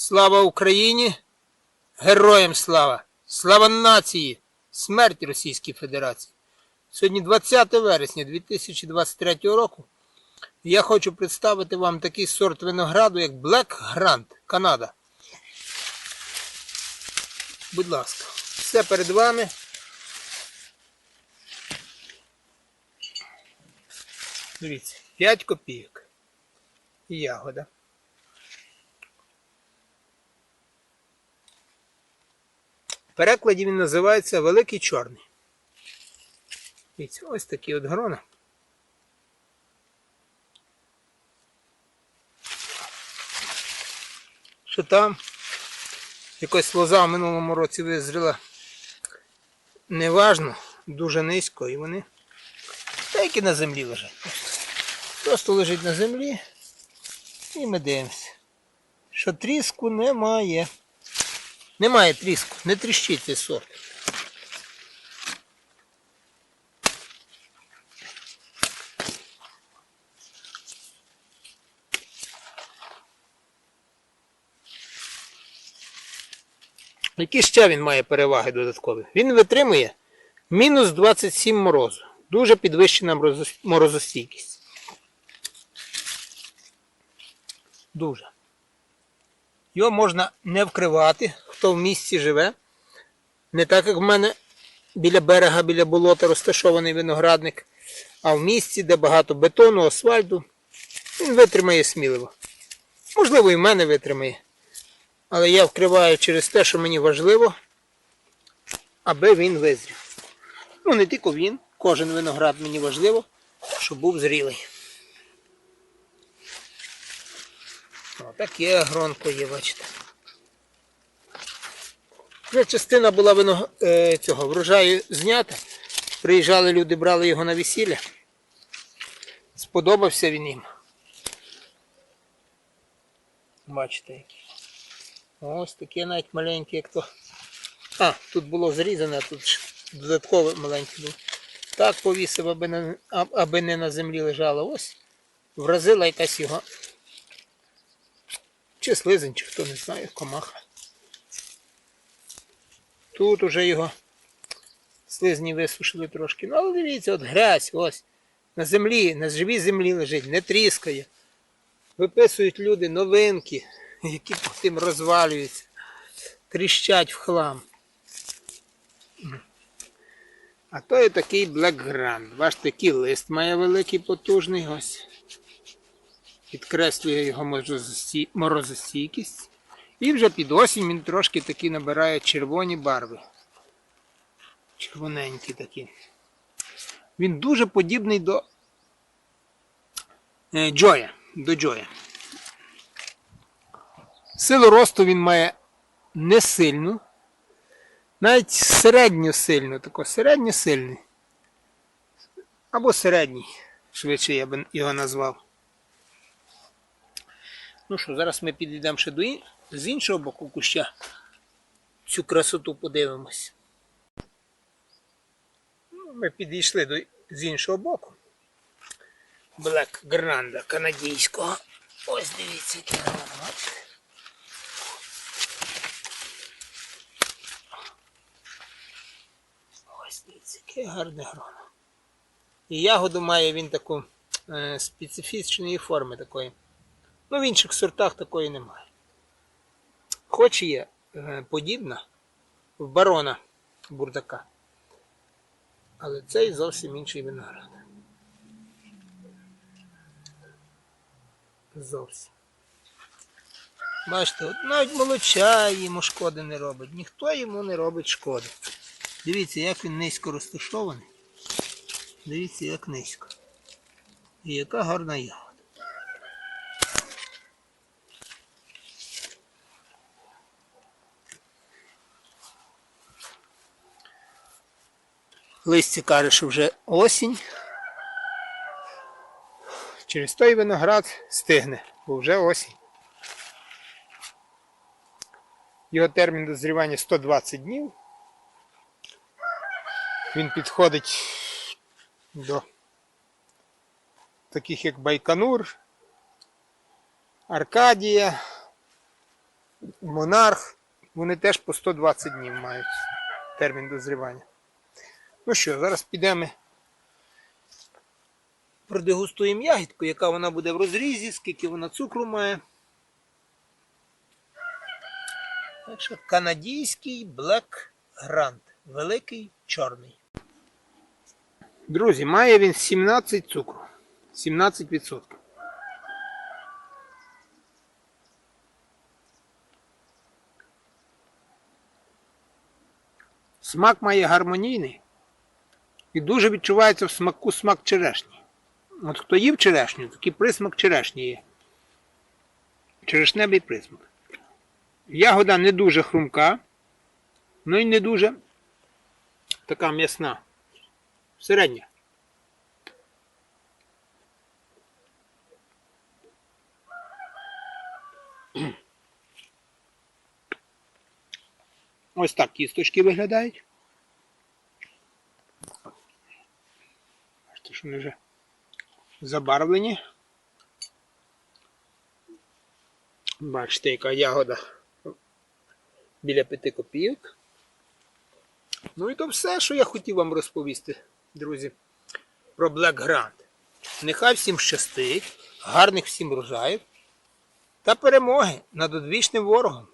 Слава Україні! Героям слава! Слава нації! Смерть Російській Федерації! Сьогодні 20 вересня 2023 року. Я хочу представити вам такий сорт винограду, як Black Grand, Канада. Будь ласка, все перед вами. Дивіться, 5 копійок. Ягода. Перекладі він називається Великий Чорний. Дивіться, ось такі от грона. Що там? Якось лоза в минулому році визріла. Неважно, дуже низько і вони деякі на землі лежать. Просто лежить на землі і ми дивимося, що тріску немає. Немає тріску, не тріщить цей сорт. Які ще він має переваги додаткові? Він витримує мінус 27 морозу. Дуже підвищена морозостійкість. Дуже. Його можна не вкривати, хто в місті живе. Не так, як в мене біля берега, біля болота розташований виноградник, а в місті, де багато бетону, асфальту, він витримає сміливо. Можливо, і в мене витримає. Але я вкриваю через те, що мені важливо, аби він визрів. Ну, не тільки він, кожен виноград мені важливо, щоб був зрілий. О, таке гронко є, бачите. Вже частина була вино... е, цього врожаю знята. Приїжджали люди, брали його на весілля. Сподобався він їм. Бачите, який. Ось таке навіть маленьке, як то. А, тут було зрізане, тут ж додаткове маленьке було. Так повісив, аби, а- аби не на землі лежало. Ось. Вразила якась його. Чи слизень, чи хто не знає, комаха. Тут уже його слизні висушили трошки. Ну, але дивіться, от грязь, ось. На землі, на живій землі лежить, не тріскає. Виписують люди новинки, які потім розвалюються, тріщать в хлам. А то є такий Grand. Бачите, такий лист має великий, потужний ось. Підкреслює його морозостійкість. І вже під осінь він трошки такі набирає червоні барви. Червоненькі такі. Він дуже подібний до е, Джоя. До Джоя. Силу росту він має не сильну, навіть середньо сильну, тако середньо сильний. Або середній, швидше я би його назвав. Ну що, зараз ми підійдемо ще до ін- з іншого боку куща. Цю красоту подивимось. Ну, Ми підійшли до, з іншого боку. Блек Гранда канадійського. Ось дивіться, який бачите? Ось дивіться, яке гарне гроно. І ягоду має він таку е, специфічної форми такої. Ну, в інших сортах такої немає. Хоч є е, подібна в барона бурдака. Але цей зовсім інший виноград. Зовсім. Бачите, навіть молочай йому шкоди не робить. Ніхто йому не робить шкоди. Дивіться, як він низько розташований. Дивіться, як низько. І яка гарна ягода. Листя каже, що вже осінь. Через той виноград стигне, бо вже осінь. Його термін дозрівання 120 днів. Він підходить до таких як Байконур, Аркадія, монарх, вони теж по 120 днів мають термін дозрівання. Ну що, зараз підемо продегустуємо ягідку, яка вона буде в розрізі, скільки вона цукру має. Так що канадійський Black Grand. Великий чорний. Друзі, має він 17 цукру. 17%. Смак має гармонійний і дуже відчувається в смаку смак черешні. От хто їв черешню, такий присмак черешні є. Черешневий присмак. Ягода не дуже хрумка, ну і не дуже така м'ясна. Середня. Ось так кісточки виглядають. Бачите, що вони вже забарвлені. Бачите, яка ягода біля 5 копійок. Ну і то все, що я хотів вам розповісти, друзі, про Black Grand. Нехай всім щастить, гарних всім врожаїв та перемоги над одвічним ворогом.